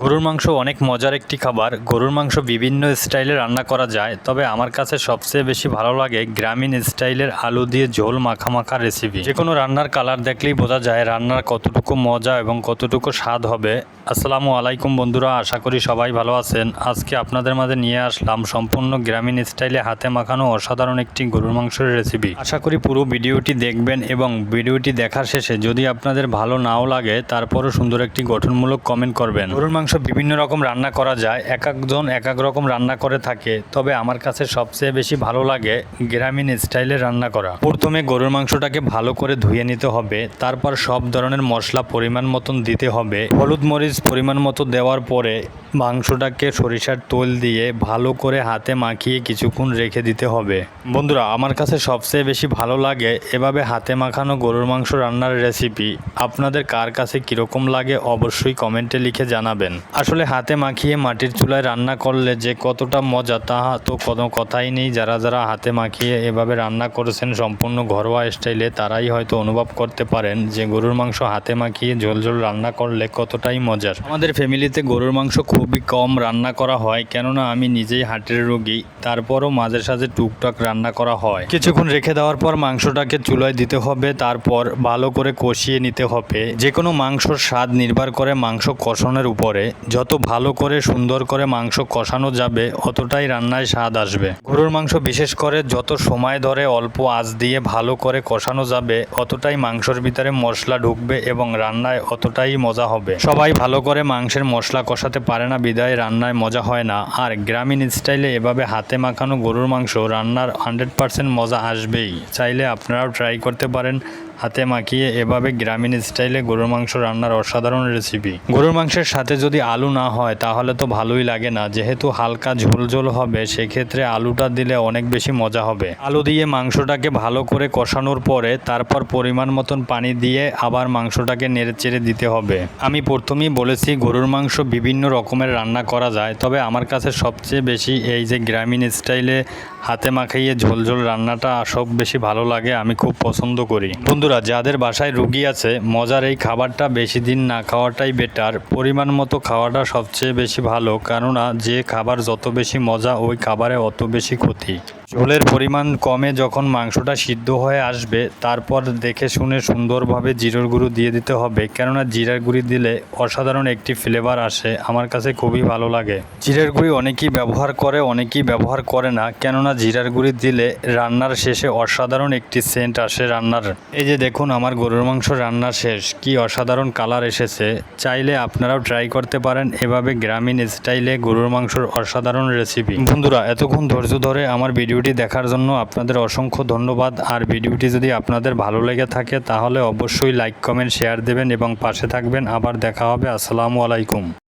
গরুর মাংস অনেক মজার একটি খাবার। গরুর মাংস বিভিন্ন স্টাইলে রান্না করা যায়, তবে আমার কাছে সবচেয়ে বেশি ভালো লাগে গ্রামীণ স্টাইলের আলু দিয়ে ঝোল মাখা মাখা রেসিপি যে কোনো রান্নার কালার দেখলেই বোঝা যায় রান্নার কতটুকু মজা এবং কতটুকু স্বাদ হবে। আসসালামু আলাইকুম বন্ধুরা, আশা করি সবাই ভালো আছেন। আজকে আপনাদের মাঝে নিয়ে আসলাম সম্পূর্ণ গ্রামীণ স্টাইলে হাতে মাখানো অসাধারণ একটি গরুর মাংসের রেসিপি আশা করি পুরো ভিডিওটি দেখবেন এবং ভিডিওটি দেখার শেষে যদি আপনাদের ভালো নাও লাগে, তারপরও সুন্দর একটি গঠনমূলক কমেন্ট করবেন। গরুর মাংস বিভিন্ন রকম রান্না করা যায়, এক একজন এক এক রকম রান্না করে থাকে। তবে আমার কাছে সবচেয়ে বেশি ভালো লাগে গ্রামীণ স্টাইলে রান্না করা। প্রথমে গরুর মাংসটাকে ভালো করে ধুয়ে নিতে হবে, তারপর সব ধরনের মশলা পরিমাণ মতন দিতে হবে। হলুদ মরিচ পরিমাণ মতো দেওয়ার পরে মাংসটাকে সরিষার তোল দিয়ে ভালো করে হাতে মাখিয়ে কিছুক্ষণ রেখে দিতে হবে। বন্ধুরা, আমার কাছে সবচেয়ে বেশি ভালো লাগে এভাবে হাতে মাখানো গরুর মাংস রান্নার রেসিপি। আপনাদের কার কাছে কীরকম লাগে অবশ্যই কমেন্টে লিখে জানাবেন। আসলে হাতে মাখিয়ে মাটির চুলায় রান্না করলে যে কতটা মজা তা তো কোনো কথাই নেই। যারা যারা হাতে মাখিয়ে এভাবে রান্না করেছেন সম্পূর্ণ ঘরোয়া স্টাইলে তারাই হয়তো অনুভব করতে পারেন যে গরুর মাংস হাতে মাখিয়ে ঝোল ঝোল রান্না করলে কতটাই মজার। আমাদের ফ্যামিলিতে গরুর মাংস খুবই কম রান্না করা হয়, কেননা আমি নিজেই হাটের রোগী। তারপরও মাঝে সাঝে টুকটাক রান্না করা হয়। কিছুক্ষণ রেখে দেওয়ার পর মাংসটাকে চুলায় দিতে হবে, তারপর ভালো করে কষিয়ে নিতে হবে। যে কোনো মাংসর স্বাদ নির্ভর করে মাংস কষানোর উপরে। যত ভালো করে সুন্দর করে মাংস কষানো যাবে, অতটাই রান্নায় স্বাদ আসবে। গরুর মাংস বিশেষ করে যত সময় ধরে অল্প আঁচ দিয়ে ভালো করে কষানো যাবে, অতটাই মাংসর ভিতরে মশলা ঢুকবে এবং রান্নায় অতটাই মজা হবে। সবাই ভালো করে মাংসের মশলা কষাতে পারে না, বিদায়, রান্নায় মজা হয় না। আর গ্রামীণ স্টাইলে এভাবে হাতে মাখানো গরুর মাংস রান্নার হান্ড্রেড পার্সেন্ট মজা আসবেই। চাইলে আপনারাও ট্রাই করতে পারেন। হাতে মাখিয়ে এভাবে গ্রামীণ স্টাইলে গরুর মাংস রান্নার অসাধারণ রেসিপি গরুর মাংসের সাথে যদি আলু না হয়, তাহলে তো ভালোই লাগে না। যেহেতু হালকা ঝোল ঝোল হবে, সেক্ষেত্রে আলুটা দিলে অনেক বেশি মজা হবে। আলু দিয়ে মাংসটাকে ভালো করে কষানোর পরে, তারপর পরিমাণ মতন পানি দিয়ে আবার মাংসটাকে নেড়ে চেড়ে দিতে হবে। আমি প্রথমেই বলেছি, গরুর মাংস বিভিন্ন রকমের রান্না করা যায়, তবে আমার কাছে সবচেয়ে বেশি এই যে গ্রামীণ স্টাইলে হাতে মাখাইয়ে ঝোল ঝোল রান্নাটা সব বেশি ভালো লাগে, আমি খুব পছন্দ করি। বন্ধুরা, যাদের বাসায় রুগী আছে, মজার এই খাবারটা বেশি দিন না খাওয়াটাই বেটার পরিমাণ মতো খাওয়াটা সবচেয়ে বেশি ভালো, কেননা যে খাবার যত বেশি মজা, ওই খাবারে অত বেশি ক্ষতি। ঝোলের পরিমাণ কমে যখন মাংসটা সিদ্ধ হয়ে আসবে, তারপর দেখে শুনে সুন্দরভাবে জিরার গুঁড়ো দিয়ে দিতে হবে, কেননা জিরার গুঁড়ি দিলে অসাধারণ একটি ফ্লেভার আসে, আমার কাছে খুবই ভালো লাগে। জিরার গুঁড়ি অনেকেই ব্যবহার করে, অনেকেই ব্যবহার করে না, কেননা জিরার গুঁড়ি দিলে রান্নার শেষে অসাধারণ একটি সেন্ট আসে রান্নার। এই যে দেখুন, আমার গরুর মাংস রান্না শেষ। কি অসাধারণ কালার এসেছে। চাইলে আপনারাও ট্রাই করতে পারেন এভাবে গ্রামীণ স্টাইলে গরুর মাংসর অসাধারণ রেসিপি বন্ধুরা, এতক্ষণ ধৈর্য ধরে আমার ভিডিওটি দেখার জন্য আপনাদের অসংখ্য ধন্যবাদ। আর ভিডিওটি যদি আপনাদের ভালো লেগে থাকে, তাহলে অবশ্যই লাইক কমেন্ট শেয়ার দেবেন এবং পাশে থাকবেন। আবার দেখা হবে। আসসালামু আলাইকুম।